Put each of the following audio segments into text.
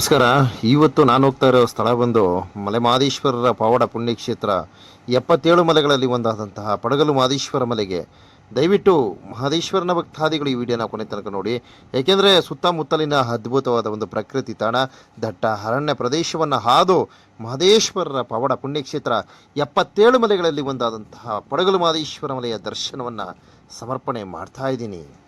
ನಮಸ್ಕಾರ. ಇವತ್ತು ನಾನು ಹೋಗ್ತಾ ಇರೋ ಸ್ಥಳ ಬಂದು ಮಲೆಮಹದೇಶ್ವರರ ಪಾವಡ ಪುಣ್ಯಕ್ಷೇತ್ರ. ಎಪ್ಪತ್ತೇಳು ಮಲೆಗಳಲ್ಲಿ ಒಂದಾದಂತಹ ಪಡಗಲು ಮಹದೇಶ್ವರ ಮಲೆಗೆ. ದಯವಿಟ್ಟು ಮಹದೇಶ್ವರನ ಭಕ್ತಾದಿಗಳು ಈ ವಿಡಿಯೋನ ಕೊನೆ ತನಕ ನೋಡಿ. ಏಕೆಂದರೆ ಸುತ್ತಮುತ್ತಲಿನ ಅದ್ಭುತವಾದ ಒಂದು ಪ್ರಕೃತಿ ತಾಣ, ದಟ್ಟ ಅರಣ್ಯ ಪ್ರದೇಶವನ್ನು ಹಾದು ಮಹದೇಶ್ವರರ ಪಾವಡ ಪುಣ್ಯಕ್ಷೇತ್ರ ಎಪ್ಪತ್ತೇಳು ಮಲೆಗಳಲ್ಲಿ ಒಂದಾದಂತಹ ಪಡಗಲು ಮಹದೇಶ್ವರ ಮಲೆಯ ದರ್ಶನವನ್ನು ಸಮರ್ಪಣೆ ಮಾಡ್ತಾ ಇದ್ದೀನಿ.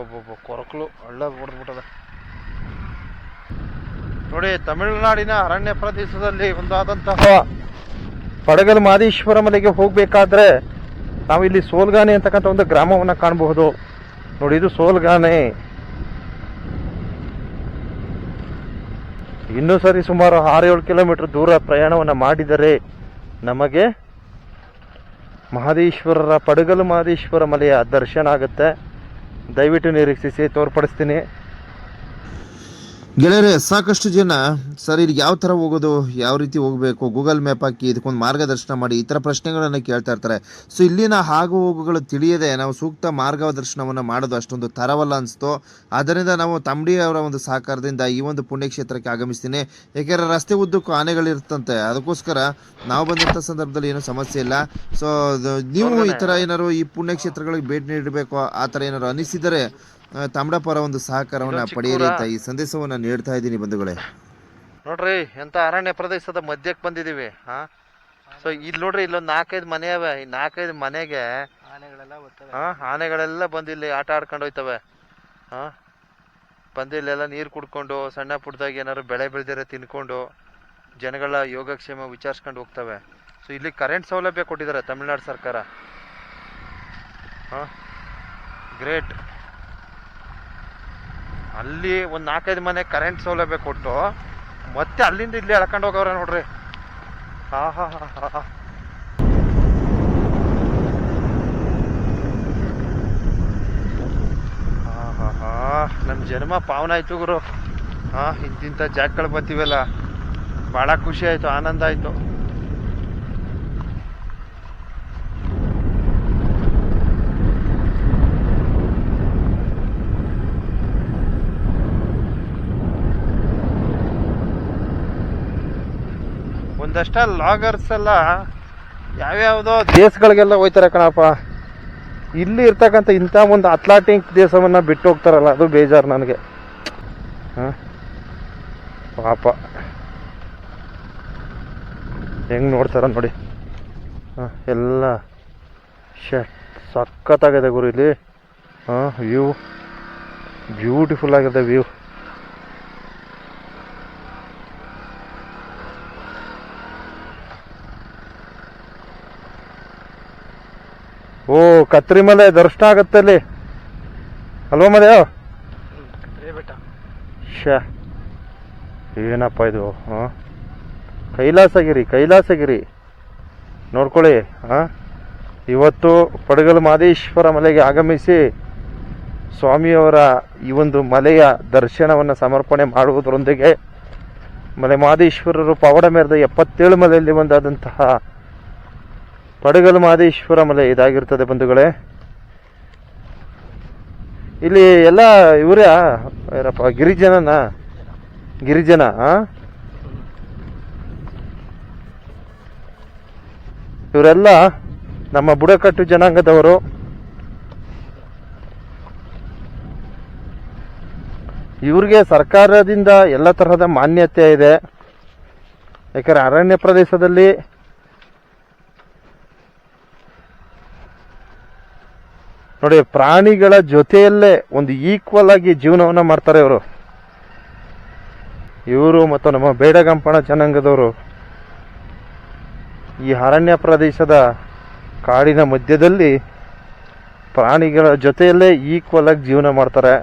ಒಬ್ಬೊಬ್ಬೊಬ್ಬ ಕೊರಕಲು ಹಳ್ಳ ಹೊಡೆದ್ಬಿಟ್ಟದ. ನೋಡಿ, ತಮಿಳುನಾಡಿನ ಅರಣ್ಯ ಪ್ರದೇಶದಲ್ಲಿ ಒಂದಾದಂತಹ ಪಡಗಲ್ ಮಾದೇಶ್ವರ ಮಲೆಗೆ ಹೋಗಬೇಕಾದ್ರೆ ಇಲ್ಲಿ ಸೋಲ್ಗಾನೆ ಅಂತಕ್ಕಂಥ ಒಂದು ಗ್ರಾಮವನ್ನು ಕಾಣಬಹುದು. ನೋಡಿ, ಇದು ಸೋಲ್ಗಾನೆ. ಇನ್ನೂ ಸರಿ ಸುಮಾರು ಆರು ಏಳು ಕಿಲೋಮೀಟರ್ ದೂರ ಪ್ರಯಾಣವನ್ನು ಮಾಡಿದರೆ ನಮಗೆ ಮಹದೇಶ್ವರರ, ಪಡಗಲು ಮಹದೇಶ್ವರ ಮಲೆಯ ದರ್ಶನ ಆಗುತ್ತೆ. ದಯವಿಟ್ಟು ನಿರೀಕ್ಷಿಸಿ ತೋರ್ಪಡಿಸ್ತೀನಿ. ಗೆಳೆಯರೆ ಸಾಕಷ್ಟು ಜನ ಸರ್ ಇಲ್ಲಿ ಯಾವ ಥರ ಹೋಗೋದು ಯಾವ ರೀತಿ ಹೋಗಬೇಕು ಗೂಗಲ್ ಮ್ಯಾಪ್ ಹಾಕಿ ಇದಕ್ಕೊಂದು ಮಾರ್ಗದರ್ಶನ ಮಾಡಿ ಈ ಥರ ಪ್ರಶ್ನೆಗಳನ್ನು ಕೇಳ್ತಾ ಇರ್ತಾರೆ. ಸೊ ಇಲ್ಲಿನ ಆಗು ಹೋಗುಗಳು ತಿಳಿಯದೆ ನಾವು ಸೂಕ್ತ ಮಾರ್ಗದರ್ಶನವನ್ನು ಮಾಡೋದು ಅಷ್ಟೊಂದು ತರವಲ್ಲ ಅನಿಸ್ತು. ಆದ್ದರಿಂದ ನಾವು ತಂಬಡಿ ಅವರ ಒಂದು ಸಹಕಾರದಿಂದ ಈ ಒಂದು ಪುಣ್ಯಕ್ಷೇತ್ರಕ್ಕೆ ಆಗಮಿಸ್ತೀನಿ. ಏಕೆಂದರೆ ರಸ್ತೆ ಉದ್ದಕ್ಕೂ ಆನೆಗಳಿರ್ತಂತೆ ಅದಕ್ಕೋಸ್ಕರ ನಾವು ಬಂದಂಥ ಸಂದರ್ಭದಲ್ಲಿ ಏನೂ ಸಮಸ್ಯೆ ಇಲ್ಲ. ಸೊ ನೀವು ಈ ಥರ ಏನಾದ್ರು ಈ ಪುಣ್ಯಕ್ಷೇತ್ರಗಳಿಗೆ ಭೇಟಿ ನೀಡಬೇಕು ಆ ಥರ ಏನಾದ್ರು ಅನಿಸಿದರೆ ಆ, ತಾಮ್ರಪರ ಒಂದು ಸಹಕಾರವನ್ನು ಪಡೆಯಿರಿ ಅಂತ ಈ ಸಂದೇಶವನ್ನು ನೀಡ್ತಾ ಇದ್ದೀನಿ ಬಂಧುಗಳೇ. ನೋಡ್ರಿ ಎಂತ ಅರಣ್ಯ ಪ್ರದೇಶದ ಮಧ್ಯಕ್ಕೆ ಬಂದಿದ್ದೀವಿ ಹಾ? ಸೊ ಇಲ್ಲಿ ನೋಡ್ರಿ ಇಲ್ಲೊಂದು ನಾಲ್ಕೈದು ಮನೆ ಅವೆ ಈ ನಾಲ್ಕೈದು ಮನೆಗೆ ಆನೆಗಳೆಲ್ಲ ಬರ್ತವೆ. ಹಾ ಆನೆಗಳೆಲ್ಲ ಬಂದು ಇಲ್ಲಿ ಆಟ ಆಡ್ಕೊಂಡು ಹೋಯ್ತವೆ ಹಾ? ಬಂದು ಇಲ್ಲೆಲ್ಲ ನೀರು ಕುಡ್ಕೊಂಡು ಸಣ್ಣ ಪುಟ್ಟದಾಗಿ ಏನಾದ್ರು ಬೆಳೆ ಬೆಳೆದಿರೋ ತಿನ್ಕೊಂಡು ಜನಗಳ ಯೋಗಕ್ಷೇಮ ವಿಚಾರಿಸ್ಕೊಂಡು ಹೋಗ್ತವೆ. ಸೊ ಇಲ್ಲಿ ಕರೆಂಟ್ ಸೌಲಭ್ಯ ಕೊಟ್ಟಿದ್ದಾರೆ ತಮಿಳ್ನಾಡು ಸರ್ಕಾರ. ಹಾ? ಗ್ರೇಟ್ ಅಲ್ಲಿ ಒಂದು ನಾಲ್ಕೈದು ಮನೆ ಕರೆಂಟ್ ಸೌಲಭ್ಯ ಕೊಟ್ಟು ಮತ್ತೆ ಅಲ್ಲಿಂದ ಇಲ್ಲಿ ಎಳ್ಕೊಂಡು ಹೋಗವ್ರೆ ನೋಡ್ರಿ. ಹಾ ಹಾ ಹಾ ಹಾ ನಮ್ಮ ಜನ್ಮ ಪಾವನ ಆಯ್ತು ಗುರು. ಹಾ ಇಂತಿಂತ ಜಾಗಗಳು ಬರ್ತೀವಲ್ಲ ಬಹಳ ಖುಷಿ ಆಯ್ತು, ಆನಂದ ಆಯ್ತು. ಒಂದಷ್ಟ ಲಾಗರ್ಸ್ ಎಲ್ಲ ಯಾವ್ಯಾವುದೋ ದೇಶಗಳಿಗೆಲ್ಲ ಹೋಯ್ತಾರೆ ಕಣಪ್ಪ. ಇಲ್ಲಿ ಇರ್ತಕ್ಕಂಥ ಇಂಥ ಒಂದು ಅಥ್ಲಾಟಿಕ್ ದೇಶವನ್ನ ಬಿಟ್ಟು ಹೋಗ್ತಾರಲ್ಲ, ಅದು ಬೇಜಾರು ನನಗೆ. ಹಾಂ? ಪಾಪ. ಹೆಂಗೆ ನೋಡ್ತಾರ ನೋಡಿ. ಹಾಂ, ಎಲ್ಲ ಶ, ಸಖತ್ತಾಗಿದೆ ಗುರು ಇಲ್ಲಿ. ಹಾಂ ವ್ಯೂ ಬ್ಯೂಟಿಫುಲ್ ಆಗಿದೆ ವ್ಯೂ ಕತ್ರಿ ಮಲೆ ದರ್ಶನ ಆಗತ್ತೆ ಅಲ್ಲಿ. ಅಲ್ವಾ ಮಲೆ ಏನಪ್ಪ ಇದು ಹಾಂ? ಕೈಲಾಸಗಿರಿ ಕೈಲಾಸಗಿರಿ. ನೋಡ್ಕೊಳ್ಳಿ ಹಾಂ? ಇವತ್ತು ಪಡಗಲ್ ಮಾದೇಶ್ವರ ಮಲೆಗೆ ಆಗಮಿಸಿ ಸ್ವಾಮಿಯವರ ಈ ಒಂದು ಮಲೆಯ ದರ್ಶನವನ್ನು ಸಮರ್ಪಣೆ ಮಾಡುವುದರೊಂದಿಗೆ ಮಲೆ ಮಾದೇಶ್ವರರು ಪವಾಡ ಮೇರೆದ ಎಪ್ಪತ್ತೇಳು ಮಲೆಯಲ್ಲಿ ಒಂದಾದಂತಹ ಪಡಗಲ್ ಮಹದೇಶ್ವರ ಮಲೆ ಇದಾಗಿರ್ತದೆ ಬಂಧುಗಳೇ. ಇಲ್ಲಿ ಎಲ್ಲ ಇವರೇ ಏನಪ್ಪ ಗಿರಿಜನನ, ಗಿರಿಜನ? ಇವರೆಲ್ಲ ನಮ್ಮ ಬುಡಕಟ್ಟು ಜನಾಂಗದವರು. ಇವ್ರಿಗೆ ಸರ್ಕಾರದಿಂದ ಎಲ್ಲ ತರಹದ ಮಾನ್ಯತೆ ಇದೆ. ಯಾಕಂದ್ರೆ ಅರಣ್ಯ ಪ್ರದೇಶದಲ್ಲಿ ನೋಡಿ, ಪ್ರಾಣಿಗಳ ಜೊತೆಯಲ್ಲೇ ಒಂದು ಈಕ್ವಲ್ ಆಗಿ ಜೀವನವನ್ನ ಮಾಡ್ತಾರೆ ಇವರು. ಇವರು ಮತ್ತು ನಮ್ಮ ಬೇಡಗಂಪಣ ಜನಾಂಗದವರು ಈ ಅರಣ್ಯ ಪ್ರದೇಶದ ಕಾಡಿನ ಮಧ್ಯದಲ್ಲಿ ಪ್ರಾಣಿಗಳ ಜೊತೆಯಲ್ಲೇ ಈಕ್ವಲ್ ಆಗಿ ಜೀವನ ಮಾಡ್ತಾರೆ.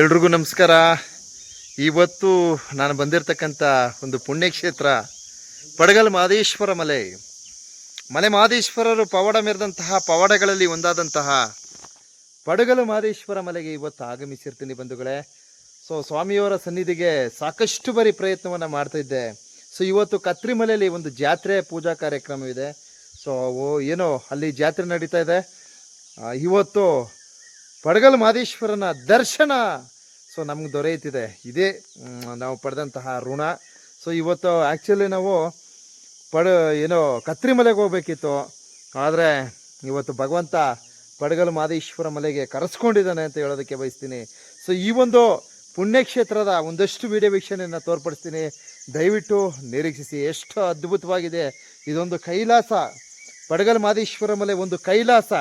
ಎಲ್ರಿಗೂ ನಮಸ್ಕಾರ. ಇವತ್ತು ನಾನು ಬಂದಿರತಕ್ಕಂಥ ಒಂದು ಪುಣ್ಯಕ್ಷೇತ್ರ, ಪಡಗಲ್ ಮಹದೇಶ್ವರ ಮಲೆ. ಮಲೆ ಮಹದೇಶ್ವರರು ಪವಾಡ ಮೆರೆದಂತಹ ಪವಾಡಗಳಲ್ಲಿ ಒಂದಾದಂತಹ ಪಡಗಲು ಮಹದೇಶ್ವರ ಮಲೆಗೆ ಇವತ್ತು ಆಗಮಿಸಿರ್ತೀನಿ ಬಂಧುಗಳೇ. ಸೊ ಸ್ವಾಮಿಯವರ ಸನ್ನಿಧಿಗೆ ಸಾಕಷ್ಟು ಬಾರಿ ಪ್ರಯತ್ನವನ್ನು ಮಾಡ್ತಾ ಇದ್ದೆ. ಸೊ ಇವತ್ತು ಕತ್ರಿ ಮಲೆಯಲ್ಲಿ ಒಂದು ಜಾತ್ರೆ ಪೂಜಾ ಕಾರ್ಯಕ್ರಮವಿದೆ. ಸೊ ಏನೋ ಅಲ್ಲಿ ಜಾತ್ರೆ ನಡೀತಾ ಇದೆ. ಇವತ್ತು ಪಡಗಲ್ ಮಾದೇಶ್ವರನ ದರ್ಶನ. ಸೊ ನಮ್ಗೆ ದೊರೆಯುತ್ತಿದೆ. ಇದೇ ನಾವು ಪಡೆದಂತಹ ಋಣ. ಸೊ ಇವತ್ತು ಆ್ಯಕ್ಚುಲಿ ನಾವು ಪಡ, ಏನೋ ಕತ್ರಿ ಮಲೆಗೆ ಹೋಗ್ಬೇಕಿತ್ತು. ಆದರೆ ಇವತ್ತು ಭಗವಂತ ಪಡಗಲ್ ಮಾದೇಶ್ವರ ಮಲೆಗೆ ಕರೆಸ್ಕೊಂಡಿದ್ದಾನೆ ಅಂತ ಹೇಳೋದಕ್ಕೆ ಬಯಸ್ತೀನಿ. ಸೊ ಈ ಒಂದು ಪುಣ್ಯಕ್ಷೇತ್ರದ ಒಂದಷ್ಟು ವಿಡಿಯೋ ವೀಕ್ಷಣೆಯನ್ನು ತೋರ್ಪಡಿಸ್ತೀನಿ. ದಯವಿಟ್ಟು ನಿರೀಕ್ಷಿಸಿ. ಎಷ್ಟು ಅದ್ಭುತವಾಗಿದೆ. ಇದೊಂದು ಕೈಲಾಸ. ಪಡಗಲ್ ಮಾದೇಶ್ವರ ಮಲೆ ಒಂದು ಕೈಲಾಸ.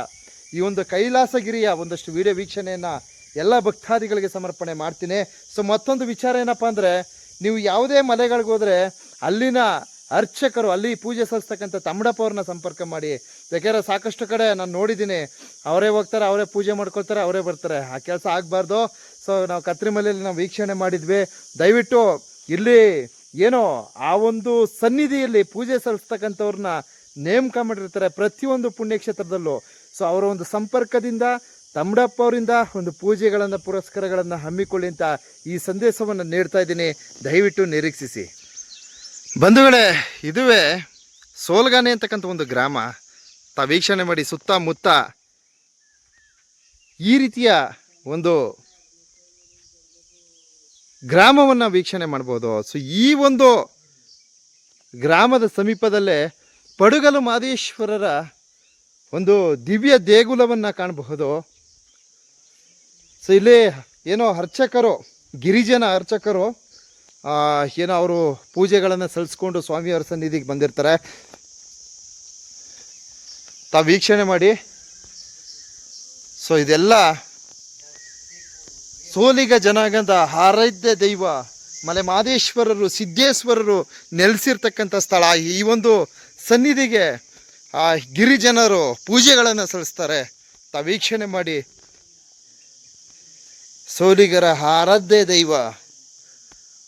ಈ ಒಂದು ಕೈಲಾಸಗಿರಿಯ ಒಂದಷ್ಟು ವಿಡಿಯೋ ವೀಕ್ಷಣೆಯನ್ನು ಎಲ್ಲ ಭಕ್ತಾದಿಗಳಿಗೆ ಸಮರ್ಪಣೆ ಮಾಡ್ತೀನಿ. ಸೊ ಮತ್ತೊಂದು ವಿಚಾರ ಏನಪ್ಪ ಅಂದರೆ, ನೀವು ಯಾವುದೇ ಮಲೆಗಳಿಗೆ ಹೋದರೆ ಅಲ್ಲಿನ ಅರ್ಚಕರು, ಅಲ್ಲಿ ಪೂಜೆ ಸಲ್ಲಿಸ್ತಕ್ಕಂಥ ತಮ್ಮಡಪ್ಪ ಅವ್ರನ್ನ ಸಂಪರ್ಕ ಮಾಡಿ. ಯಾಕೆಂದರೆ ಸಾಕಷ್ಟು ಕಡೆ ನಾನು ನೋಡಿದ್ದೀನಿ, ಅವರೇ ಹೋಗ್ತಾರೆ, ಅವರೇ ಪೂಜೆ ಮಾಡ್ಕೊಳ್ತಾರೆ, ಅವರೇ ಬರ್ತಾರೆ. ಆ ಕೆಲಸ ಆಗಬಾರ್ದು. ಸೊ ನಾವು ಕತ್ರಿಮಲೆಯಲ್ಲಿ ನಾವು ವೀಕ್ಷಣೆ ಮಾಡಿದ್ವಿ. ದಯವಿಟ್ಟು ಇಲ್ಲಿ ಏನೋ ಆ ಒಂದು ಸನ್ನಿಧಿಯಲ್ಲಿ ಪೂಜೆ ಸಲ್ಲಿಸ್ತಕ್ಕಂಥವ್ರನ್ನ ನೇಮಕ ಮಾಡಿರ್ತಾರೆ ಪ್ರತಿಯೊಂದು ಪುಣ್ಯಕ್ಷೇತ್ರದಲ್ಲೂ. ಸೊ ಅವರ ಒಂದು ಸಂಪರ್ಕದಿಂದ ತಮ್ಮಡಪ್ಪ ಅವರಿಂದ ಒಂದು ಪೂಜೆಗಳನ್ನು, ಪುರಸ್ಕಾರಗಳನ್ನು ಹಮ್ಮಿಕೊಳ್ಳಿ ಅಂತ ಈ ಸಂದೇಶವನ್ನು ನೀಡ್ತಾ ಇದ್ದೀನಿ. ದಯವಿಟ್ಟು ನಿರೀಕ್ಷಿಸಿ. ಬಂಧುಗಳೇ, ಇದುವೇ ಸೋಲ್ಗಾನೆ ಅಂತಕ್ಕಂಥ ಒಂದು ಗ್ರಾಮ. ತಾ ವೀಕ್ಷಣೆ ಮಾಡಿ ಸುತ್ತಮುತ್ತ ಈ ರೀತಿಯ ಒಂದು ಗ್ರಾಮವನ್ನು ವೀಕ್ಷಣೆ ಮಾಡ್ಬೋದು. ಸೊ ಈ ಒಂದು ಗ್ರಾಮದ ಸಮೀಪದಲ್ಲೇ ಪಡುಗಲು ಮಾದೇಶ್ವರರ ಒಂದು ದಿವ್ಯ ದೇಗುಲವನ್ನು ಕಾಣಬಹುದು. ಸೊ ಇಲ್ಲಿ ಏನೋ ಅರ್ಚಕರು, ಗಿರಿಜನ ಅರ್ಚಕರು ಏನೋ ಅವರು ಪೂಜೆಗಳನ್ನು ಸಲ್ಲಿಸ್ಕೊಂಡು ಸ್ವಾಮಿಯವರ ಸನ್ನಿಧಿಗೆ ಬಂದಿರ್ತಾರೆ. ತಾವು ವೀಕ್ಷಣೆ ಮಾಡಿ. ಸೊ ಇದೆಲ್ಲ ಸೋಲಿಗ ಜನಾಂಗದ ಆರಾಧ್ಯ ದೈವ ಮಲೆ ಮಾದೇಶ್ವರರು ಸಿದ್ದೇಶ್ವರರು ನೆಲೆಸಿರ್ತಕ್ಕಂಥ ಸ್ಥಳ. ಈ ಒಂದು ಸನ್ನಿಧಿಗೆ ಆ ಗಿರಿಜನರು ಪೂಜೆಗಳನ್ನು ಸಲ್ಲಿಸ್ತಾರೆ. ತ ವೀಕ್ಷಣೆ ಮಾಡಿ. ಸೋಲಿಗರ ಆರಾಧ್ಯ ದೈವ,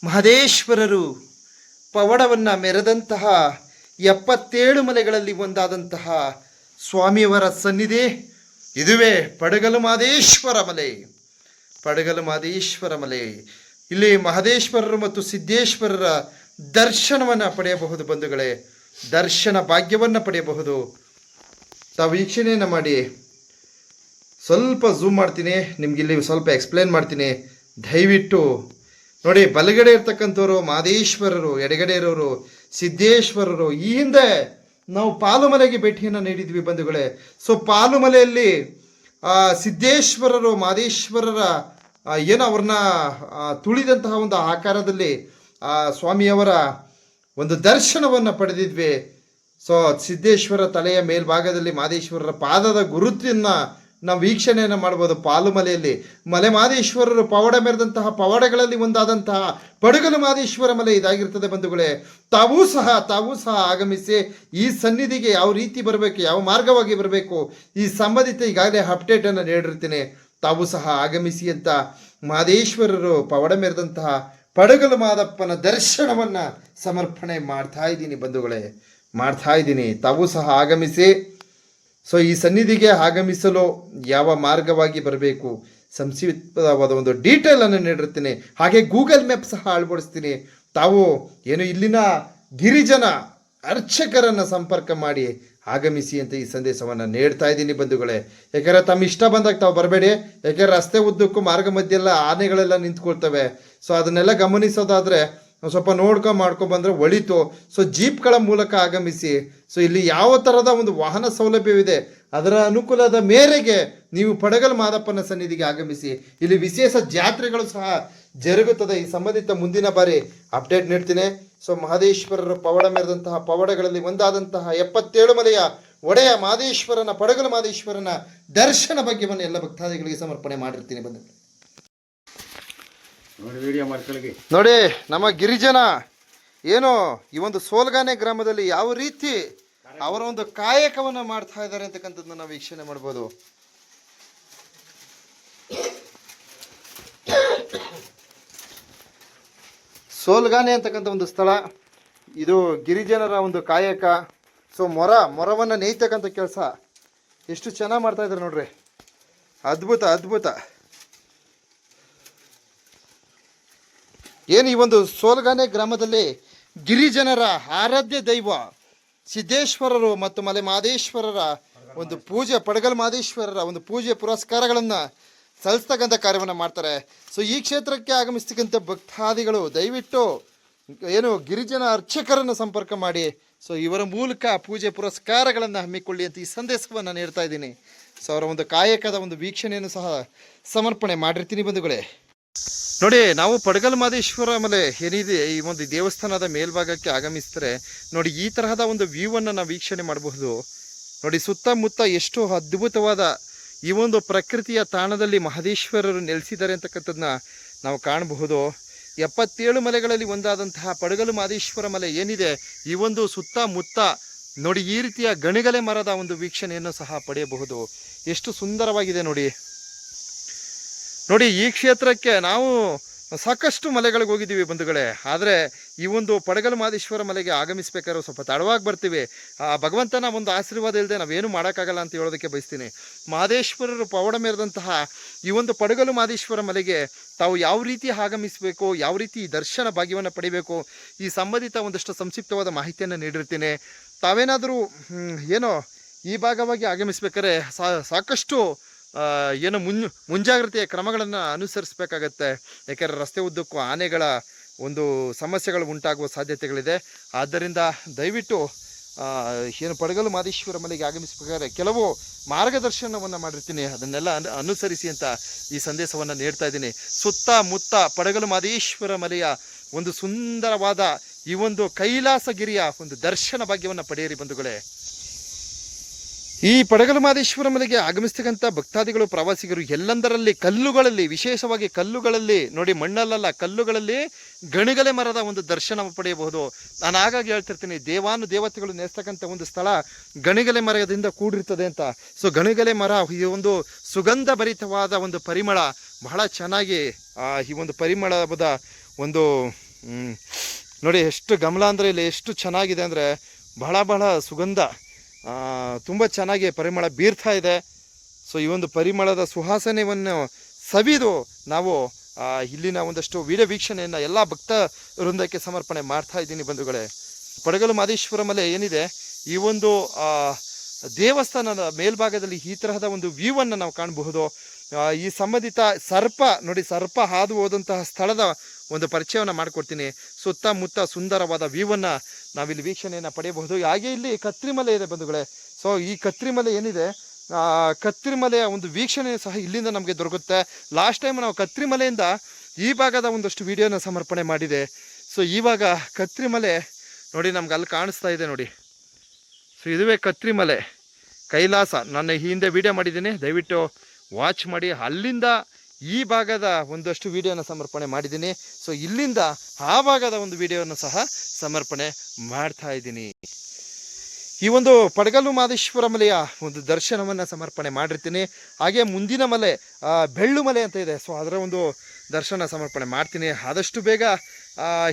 ಮಹದೇಶ್ವರರು ಪವಡವನ್ನು ಮೆರೆದಂತಹ ಎಪ್ಪತ್ತೇಳು ಮಲೆಗಳಲ್ಲಿ ಒಂದಾದಂತಹ ಸ್ವಾಮಿಯವರ ಸನ್ನಿಧಿ ಇದುವೇ ಪಡಗಲು ಮಾದೇಶ್ವರ ಮಲೆ. ಪಡಗಲು ಮಾದೇಶ್ವರ ಮಲೆ. ಇಲ್ಲಿ ಮಹದೇಶ್ವರರು ಮತ್ತು ಸಿದ್ದೇಶ್ವರರ ದರ್ಶನವನ್ನು ಪಡೆಯಬಹುದು ಬಂಧುಗಳೇ. ದರ್ಶನ ಭಾಗ್ಯವನ್ನು ಪಡೆಯಬಹುದು. ತಾವು ವೀಕ್ಷಣೆಯನ್ನು ಮಾಡಿ. ಸ್ವಲ್ಪ ಝೂಮ್ ಮಾಡ್ತೀನಿ ನಿಮ್ಗೆ ಇಲ್ಲಿ ಸ್ವಲ್ಪ ಎಕ್ಸ್ಪ್ಲೇನ್ ಮಾಡ್ತೀನಿ. ದಯವಿಟ್ಟು ನೋಡಿ ಬಲಗಡೆ ಇರ್ತಕ್ಕಂಥವ್ರು ಮಾದೇಶ್ವರರು ಎಡಗಡೆ ಇರೋರು ಸಿದ್ದೇಶ್ವರರು ಈ ಹಿಂದೆ ನಾವು ಪಾಲುಮಲೆಗೆ ಭೇಟಿಯನ್ನು ನೀಡಿದ್ವಿ ಬಂಧುಗಳೇ. ಸೊ ಪಾಲುಮಲೆಯಲ್ಲಿ ಆ, ಸಿದ್ದೇಶ್ವರರು ಮಾದೇಶ್ವರರ ಏನು ಅವ್ರನ್ನ ತುಳಿದಂತಹ ಒಂದು ಆಕಾರದಲ್ಲಿ ಸ್ವಾಮಿಯವರ ಒಂದು ದರ್ಶನವನ್ನು ಪಡೆದಿದ್ವಿ. ಸೊ, ಸಿದ್ದೇಶ್ವರ ತಲೆಯ ಮೇಲ್ಭಾಗದಲ್ಲಿ ಮಾದೇಶ್ವರರ ಪಾದದ ಗುರುತಿನ ನಾವು ವೀಕ್ಷಣೆಯನ್ನು ಮಾಡ್ಬೋದು ಪಾಲುಮಲೆಯಲ್ಲಿ. ಮಲೆ ಮಾದೇಶ್ವರರು ಪವಾಡ ಮೆರೆದಂತಹ ಪವಾಡಗಳಲ್ಲಿ ಒಂದಾದಂತಹ ಪಡುಗಲು ಮಾದೇಶ್ವರ ಮಲೆ ಇದಾಗಿರ್ತದೆ ಬಂಧುಗಳೇ. ತಾವೂ ಸಹ ತಾವೂ ಸಹ ಆಗಮಿಸಿ ಈ ಸನ್ನಿಧಿಗೆ ಯಾವ ರೀತಿ ಬರಬೇಕು, ಯಾವ ಮಾರ್ಗವಾಗಿ ಬರಬೇಕು, ಈ ಸಂಬಂಧಿತ ಈಗಾಗಲೇ ಅಪ್ಡೇಟನ್ನು ನೀಡಿರ್ತೀನಿ. ತಾವು ಸಹ ಆಗಮಿಸಿ ಅಂತ ಮಾದೇಶ್ವರರು ಪವಾಡ ಮೆರೆದಂತಹ ಪಡಗಲು ಮಾದಪ್ಪನ ದರ್ಶನವನ್ನ ಸಮರ್ಪಣೆ ಮಾಡ್ತಾ ಇದ್ದೀನಿ ಬಂಧುಗಳೇ, ಮಾಡ್ತಾ ಇದ್ದೀನಿ. ತಾವು ಸಹ ಆಗಮಿಸಿ. ಸೊ ಈ ಸನ್ನಿಧಿಗೆ ಆಗಮಿಸಲು ಯಾವ ಮಾರ್ಗವಾಗಿ ಬರಬೇಕು? ಸಂಕ್ಷಿಪ್ತವಾದ ಒಂದು ಡೀಟೇಲನ್ನು ನೀಡಿರ್ತೀನಿ. ಹಾಗೆ ಗೂಗಲ್ ಮ್ಯಾಪ್ ಸಹ ಅಳವಡಿಸ್ತೀನಿ. ತಾವು ಏನು ಇಲ್ಲಿನ ಗಿರಿಜನ ಅರ್ಚಕರನ್ನು ಸಂಪರ್ಕ ಮಾಡಿ ಆಗಮಿಸಿ ಅಂತ ಈ ಸಂದೇಶವನ್ನು ನೀಡ್ತಾ ಇದ್ದೀನಿ ಬಂಧುಗಳೇ. ಯಾಕೆಂದರೆ ತಮ್ಮ ಇಷ್ಟ ಬಂದಾಗ ತಾವು ಬರಬೇಡಿ. ಯಾಕೆಂದರೆ ರಸ್ತೆ ಉದ್ದಕ್ಕೂ ಮಾರ್ಗ ಮಧ್ಯೆಲ್ಲ ಆನೆಗಳೆಲ್ಲ ನಿಂತ್ಕೊಳ್ತವೆ. ಸೊ ಅದನ್ನೆಲ್ಲ ಗಮನಿಸೋದಾದರೆ ಸ್ವಲ್ಪ ನೋಡ್ಕೊಂಡು ಮಾಡ್ಕೊಂಡು ಬಂದರೆ ಒಳಿತು. ಸೊ ಜೀಪ್ಗಳ ಮೂಲಕ ಆಗಮಿಸಿ. ಸೊ ಇಲ್ಲಿ ಯಾವ ಥರದ ಒಂದು ವಾಹನ ಸೌಲಭ್ಯವಿದೆ? ಅದರ ಅನುಕೂಲದ ಮೇರೆಗೆ ನೀವು ಪಡಗಲ್ ಮಾದಪ್ಪನ ಸನ್ನಿಧಿಗೆ ಆಗಮಿಸಿ. ಇಲ್ಲಿ ವಿಶೇಷ ಜಾತ್ರೆಗಳು ಸಹ ಜರುಗುತ್ತದೆ. ಈ ಸಂಬಂಧಿತ ಮುಂದಿನ ಬಾರಿ ಅಪ್ಡೇಟ್ ನೀಡ್ತೀನಿ. ಸೊ ಮಹದೇಶ್ವರರ ಪವಡ ಮೆರೆದಂತಹ ಪವಾಡಗಳಲ್ಲಿ ಒಂದಾದಂತಹ ಎಪ್ಪತ್ತೇಳು ಮಲೆಯ ಒಡೆಯ ಮಾದೇಶ್ವರನ ಪಡಗಲು ಮಾದೇಶ್ವರನ ದರ್ಶನ ಭಾಗ್ಯವನ್ನು ಎಲ್ಲ ಭಕ್ತಾದಿಗಳಿಗೆ ಸಮರ್ಪಣೆ ಮಾಡಿರ್ತೀನಿ. ಬಂದ ನೋಡಿ ವಿಡಿಯೋ ಮಾಡ್ಕೊಳಗೆ ನೋಡಿ ನಮ್ಮ ಗಿರಿಜನ ಏನು ಈ ಒಂದು ಸೋಲ್ಗಾನೆ ಗ್ರಾಮದಲ್ಲಿ ಯಾವ ರೀತಿ ಅವರ ಒಂದು ಕಾಯಕವನ್ನು ಮಾಡ್ತಾ ಇದ್ದಾರೆ ಅಂತಕ್ಕಂಥದ್ದನ್ನ ನಾವು ವೀಕ್ಷಣೆ ಮಾಡ್ಬೋದು. ಸೋಲ್ಗಾನೆ ಅಂತಕ್ಕಂಥ ಒಂದು ಸ್ಥಳ. ಇದು ಗಿರಿಜನರ ಒಂದು ಕಾಯಕ. ಸೊ ಮೊರ, ಮೊರವನ್ನು ನೇಯ್ತಕ್ಕಂಥ ಕೆಲಸ. ಎಷ್ಟು ಚೆನ್ನಾಗಿ ಮಾಡ್ತಾ ಇದ್ದಾರೆ ನೋಡ್ರಿ. ಅದ್ಭುತ ಅದ್ಭುತ. ಏನು ಈ ಒಂದು ಸೋಲ್ಗಾನೆ ಗ್ರಾಮದಲ್ಲಿ ಗಿರಿಜನರ ಆರಾಧ್ಯ ದೈವ ಸಿದ್ದೇಶ್ವರರು ಮತ್ತು ಮಲೆ ಮಾದೇಶ್ವರರ ಒಂದು ಪೂಜೆ, ಪಡಗಲ್ ಮಾದೇಶ್ವರರ ಒಂದು ಪೂಜೆ ಪುರಸ್ಕಾರಗಳನ್ನು ಸಲ್ಲಿಸ್ತಕ್ಕಂಥ ಕಾರ್ಯವನ್ನು ಮಾಡ್ತಾರೆ. ಸೊ ಈ ಕ್ಷೇತ್ರಕ್ಕೆ ಆಗಮಿಸ್ತಕ್ಕಂಥ ಭಕ್ತಾದಿಗಳು, ದಯವಿಟ್ಟು ಏನು ಗಿರಿಜನ ಅರ್ಚಕರನ್ನು ಸಂಪರ್ಕ ಮಾಡಿ. ಸೊ ಇವರ ಮೂಲಕ ಪೂಜೆ ಪುರಸ್ಕಾರಗಳನ್ನು ಹಮ್ಮಿಕೊಳ್ಳಿ ಅಂತ ಈ ಸಂದೇಶವನ್ನು ನೀಡ್ತಾ ಇದ್ದೀನಿ. ಸೊ ಅವರ ಒಂದು ಕಾಯಕದ ಒಂದು ವೀಕ್ಷಣೆಯನ್ನು ಸಹ ಸಮರ್ಪಣೆ ಮಾಡಿರ್ತೀನಿ ಬಂಧುಗಳೇ. ನೋಡಿ, ನಾವು ಪಡಗಲ್ ಮಾದೇಶ್ವರ ಮಲೆ ಏನಿದೆ, ಈ ಒಂದು ದೇವಸ್ಥಾನದ ಮೇಲ್ಭಾಗಕ್ಕೆ ಆಗಮಿಸಿದ್ರೆ, ನೋಡಿ, ಈ ತರಹದ ಒಂದು ವ್ಯೂವನ್ನು ನಾವು ವೀಕ್ಷಣೆ ಮಾಡಬಹುದು. ನೋಡಿ, ಸುತ್ತಮುತ್ತ ಎಷ್ಟು ಅದ್ಭುತವಾದ ಈ ಒಂದು ಪ್ರಕೃತಿಯ ತಾಣದಲ್ಲಿ ಮಹದೇಶ್ವರರು ನೆಲೆಸಿದ್ದಾರೆ ಅಂತಕ್ಕಂಥದ್ದನ್ನ ನಾವು ಕಾಣಬಹುದು. ಎಪ್ಪತ್ತೇಳು ಮಲೆಗಳಲ್ಲಿ ಒಂದಾದಂತಹ ಪಡಗಲು ಮಹದೇಶ್ವರ ಮಲೆ ಏನಿದೆ? ಈ ಒಂದು ಸುತ್ತಮುತ್ತ ನೋಡಿ, ಈ ರೀತಿಯ ಗಣಿಗಲೆ ಮರದ ಒಂದು ವೀಕ್ಷಣೆಯನ್ನು ಸಹ ಪಡೆಯಬಹುದು. ಎಷ್ಟು ಸುಂದರವಾಗಿದೆ ನೋಡಿ. ನೋಡಿ, ಈ ಕ್ಷೇತ್ರಕ್ಕೆ ನಾವು ಸಾಕಷ್ಟು ಮಲೆಗಳಿಗೆ ಹೋಗಿದ್ದೀವಿ ಬಂಧುಗಳೇ. ಆದರೆ ಈ ಒಂದು ಪಡಗಲು ಮಾದೇಶ್ವರ ಮಲೆಗೆ ಆಗಮಿಸಬೇಕಾದ್ರೆ ಸ್ವಲ್ಪ ತಡವಾಗಿ ಬರ್ತೀವಿ. ಆ ಭಗವಂತನ ಒಂದು ಆಶೀರ್ವಾದ ಇಲ್ಲದೆ ನಾವೇನು ಮಾಡೋಕ್ಕಾಗಲ್ಲ ಅಂತ ಹೇಳೋದಕ್ಕೆ ಬಯಸ್ತೀನಿ. ಮಾದೇಶ್ವರರು ಪವಾಡ ಮೇರೆದಂತಹ ಈ ಒಂದು ಪಡಗಲು ಮಾದೇಶ್ವರ ಮಲೆಗೆ ತಾವು ಯಾವ ರೀತಿ ಆಗಮಿಸಬೇಕು, ಯಾವ ರೀತಿ ದರ್ಶನ ಭಾಗ್ಯವನ್ನು ಪಡಿಬೇಕು, ಈ ಸಂಬಂಧಿತ ಒಂದಷ್ಟು ಸಂಕ್ಷಿಪ್ತವಾದ ಮಾಹಿತಿಯನ್ನು ನೀಡಿರ್ತೀನಿ. ತಾವೇನಾದರೂ ಏನೋ ಈ ಭಾಗವಾಗಿ ಆಗಮಿಸಬೇಕಾದ್ರೆ ಸಾಕಷ್ಟು ಏನು ಮುನ್ ಮುಂಜಾಗ್ರತೆಯ ಕ್ರಮಗಳನ್ನು ಅನುಸರಿಸಬೇಕಾಗತ್ತೆ. ಏಕೆಂದರೆ ರಸ್ತೆ ಉದ್ದಕ್ಕೂ ಆನೆಗಳ ಒಂದು ಸಮಸ್ಯೆಗಳು ಉಂಟಾಗುವ ಸಾಧ್ಯತೆಗಳಿದೆ. ಆದ್ದರಿಂದ ದಯವಿಟ್ಟು ಏನು ಪಡಗಲು ಮಾದೇಶ್ವರ ಮಲೆಗೆ ಆಗಮಿಸಬೇಕಾದ್ರೆ ಕೆಲವು ಮಾರ್ಗದರ್ಶನವನ್ನು ಮಾಡಿರ್ತೀನಿ. ಅದನ್ನೆಲ್ಲ ಅನು, ಅನುಸರಿಸಿ ಅಂತ ಈ ಸಂದೇಶವನ್ನು ನೀಡ್ತಾ ಇದ್ದೀನಿ. ಸುತ್ತಮುತ್ತ ಪಡಗಲು ಮಾದೇಶ್ವರ ಮಲೆಯ ಒಂದು ಸುಂದರವಾದ ಈ ಒಂದು ಕೈಲಾಸಗಿರಿಯ ಒಂದು ದರ್ಶನ ಭಾಗ್ಯವನ್ನು ಪಡೆಯಿರಿ ಬಂಧುಗಳೇ. ಈ ಪಡಗಲು ಮಾದೇಶ್ವರ ಮನೆಗೆ ಆಗಮಿಸ್ತಕ್ಕಂಥ ಭಕ್ತಾದಿಗಳು, ಪ್ರವಾಸಿಗರು ಎಲ್ಲಂದರಲ್ಲಿ ಕಲ್ಲುಗಳಲ್ಲಿ, ವಿಶೇಷವಾಗಿ ಕಲ್ಲುಗಳಲ್ಲಿ, ನೋಡಿ ಮಣ್ಣಲ್ಲಲ್ಲ, ಕಲ್ಲುಗಳಲ್ಲಿ ಗಣಿಗಲೆ ಮರದ ಒಂದು ದರ್ಶನ ಪಡೆಯಬಹುದು. ನಾನು ಆಗಾಗ ಹೇಳ್ತಿರ್ತೀನಿ ದೇವಾನು ದೇವತೆಗಳು ನೆಲೆಸ್ತಕ್ಕಂಥ ಒಂದು ಸ್ಥಳ ಗಣಿಗಲೆ ಮರದಿಂದ ಕೂಡಿರ್ತದೆ ಅಂತ. ಸೊ ಗಣಿಗಲೆ ಮರ ಈ ಒಂದು ಸುಗಂಧ ಭರಿತವಾದ ಒಂದು ಪರಿಮಳ, ಬಹಳ ಚೆನ್ನಾಗಿ ಈ ಒಂದು ಪರಿಮಳದ ಒಂದು ನೋಡಿ ಎಷ್ಟು ಗಮಲ ಅಂದರೆ ಇಲ್ಲಿ ಎಷ್ಟು ಚೆನ್ನಾಗಿದೆ ಅಂದರೆ ಬಹಳ ಬಹಳ ಸುಗಂಧ. ತುಂಬ ಚೆನ್ನಾಗಿ ಪರಿಮಳ ಬೀರ್ತಾ ಇದೆ. ಸೊ ಈ ಒಂದು ಪರಿಮಳದ ಸುಹಾಸನೆಯನ್ನು ಸವಿದು ನಾವು ಇಲ್ಲಿನ ಒಂದಷ್ಟು ವಿಡಿಯೋ ವೀಕ್ಷಣೆಯನ್ನು ಎಲ್ಲ ಭಕ್ತ ವೃಂದಕ್ಕೆ ಸಮರ್ಪಣೆ ಮಾಡ್ತಾ ಇದ್ದೀನಿ ಬಂಧುಗಳೇ. ಪಡಗಲು ಮಾದೇಶ್ವರ ಮಲೆ ಏನಿದೆ, ಈ ಒಂದು ದೇವಸ್ಥಾನದ ಮೇಲ್ಭಾಗದಲ್ಲಿ ಈ ತರಹದ ಒಂದು ವ್ಯೂವನ್ನು ನಾವು ಕಾಣಬಹುದು. ಈ ಸಂಬಂಧಿತ ಸರ್ಪ, ನೋಡಿ, ಸರ್ಪ ಹಾದು ಹೋದಂತಹ ಸ್ಥಳದ ಒಂದು ಪರಿಚಯವನ್ನು ಮಾಡಿಕೊಡ್ತೀನಿ. ಸುತ್ತಮುತ್ತ ಸುಂದರವಾದ ವ್ಯೂವನ್ನು ನಾವಿಲ್ಲಿ ವೀಕ್ಷಣೆಯನ್ನು ಪಡೆಯಬಹುದು. ಹಾಗೆ ಇಲ್ಲಿ ಕತ್ರಿಮಲೆ ಇದೆ ಬಂಧುಗಳೇ. ಸೊ ಈ ಕತ್ರಿಮಲೆ ಏನಿದೆ? ಕತ್ರಿಮಲೆಯ ಒಂದು ವೀಕ್ಷಣೆ ಸಹ ಇಲ್ಲಿಂದ ನಮಗೆ ದೊರಕುತ್ತೆ. ಲಾಸ್ಟ್ ಟೈಮ್ ನಾವು ಕತ್ರಿಮಲೆಯಿಂದ ಈ ಭಾಗದ ಒಂದಷ್ಟು ವಿಡಿಯೋನ ಸಮರ್ಪಣೆ ಮಾಡಿದೆ. ಸೊ ಇವಾಗ ಕತ್ರಿಮಲೆ ನೋಡಿ ನಮ್ಗೆ ಅಲ್ಲಿ ಕಾಣಿಸ್ತಾ ಇದೆ ನೋಡಿ. ಸೊ ಇದುವೇ ಕತ್ರಿಮಲೆ. ಕೈಲಾಸ. ನಾನು ಈ ಹಿಂದೆ ವಿಡಿಯೋ ಮಾಡಿದ್ದೀನಿ. ದಯವಿಟ್ಟು ವಾಚ್ ಮಾಡಿ. ಅಲ್ಲಿಂದ ಈ ಭಾಗದ ಒಂದಷ್ಟು ವಿಡಿಯೋನ ಸಮರ್ಪಣೆ ಮಾಡಿದ್ದೀನಿ. ಸೊ ಇಲ್ಲಿಂದ ಆ ಭಾಗದ ಒಂದು ವಿಡಿಯೋನ ಸಹ ಸಮರ್ಪಣೆ ಮಾಡ್ತಾ ಇದ್ದೀನಿ. ಈ ಒಂದು ಪಡಗಲು ಮಾದೇಶ್ವರ ಮಲೆಯ ಒಂದು ದರ್ಶನವನ್ನು ಸಮರ್ಪಣೆ ಮಾಡಿರ್ತೀನಿ. ಹಾಗೆ ಮುಂದಿನ ಮಲೆ ಬೆಳ್ಳು ಮಲೆ ಅಂತ ಇದೆ. ಸೊ ಅದರ ಒಂದು ದರ್ಶನ ಸಮರ್ಪಣೆ ಮಾಡ್ತೀನಿ. ಆದಷ್ಟು ಬೇಗ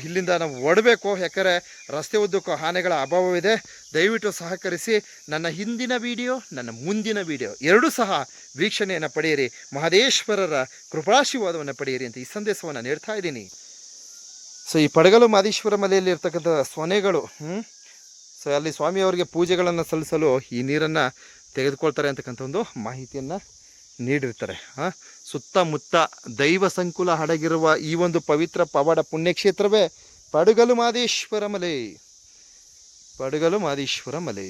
ಇಲ್ಲಿಂದ ನಾವು ಓಡಬೇಕು. ಯಾಕಂದರೆ ರಸ್ತೆ ಉದ್ದಕ್ಕೂ ಆನೆಗಳ ಅಭಾವವಿದೆ. ದಯವಿಟ್ಟು ಸಹಕರಿಸಿ ನನ್ನ ಹಿಂದಿನ ವಿಡಿಯೋ, ನನ್ನ ಮುಂದಿನ ವಿಡಿಯೋ ಎರಡೂ ಸಹ ವೀಕ್ಷಣೆಯನ್ನು ಪಡೆಯಿರಿ. ಮಹದೇಶ್ವರರ ಕೃಪಾಶೀರ್ವಾದವನ್ನು ಪಡೆಯಿರಿ ಅಂತ ಈ ಸಂದೇಶವನ್ನು ನೀಡ್ತಾ ಇದ್ದೀನಿ. ಸೊ ಈ ಪಡಗಲು ಮಹದೇಶ್ವರ ಮಲೆಯಲ್ಲಿ ಇರ್ತಕ್ಕಂಥ ಸೊನೆಗಳು ಹ್ಞೂ ಸೊ ಅಲ್ಲಿ ಸ್ವಾಮಿಯವರಿಗೆ ಪೂಜೆಗಳನ್ನು ಸಲ್ಲಿಸಲು ಈ ನೀರನ್ನು ತೆಗೆದುಕೊಳ್ತಾರೆ ಅಂತಕ್ಕಂಥ ಒಂದು ಮಾಹಿತಿಯನ್ನು ನೀಡಿರ್ತಾರೆ. ಹಾಂ? ಸುತ್ತಮುತ್ತ ದೈವ ಸಂಕುಲ ಅಡಗಿರುವ ಈ ಒಂದು ಪವಿತ್ರ ಪವಾಡ ಪುಣ್ಯಕ್ಷೇತ್ರವೇ ಪಡುಗಲು ಮಾದೇಶ್ವರ ಮಲೆ ಪಡುಗಲು ಮಾದೇಶ್ವರ ಮಲೆ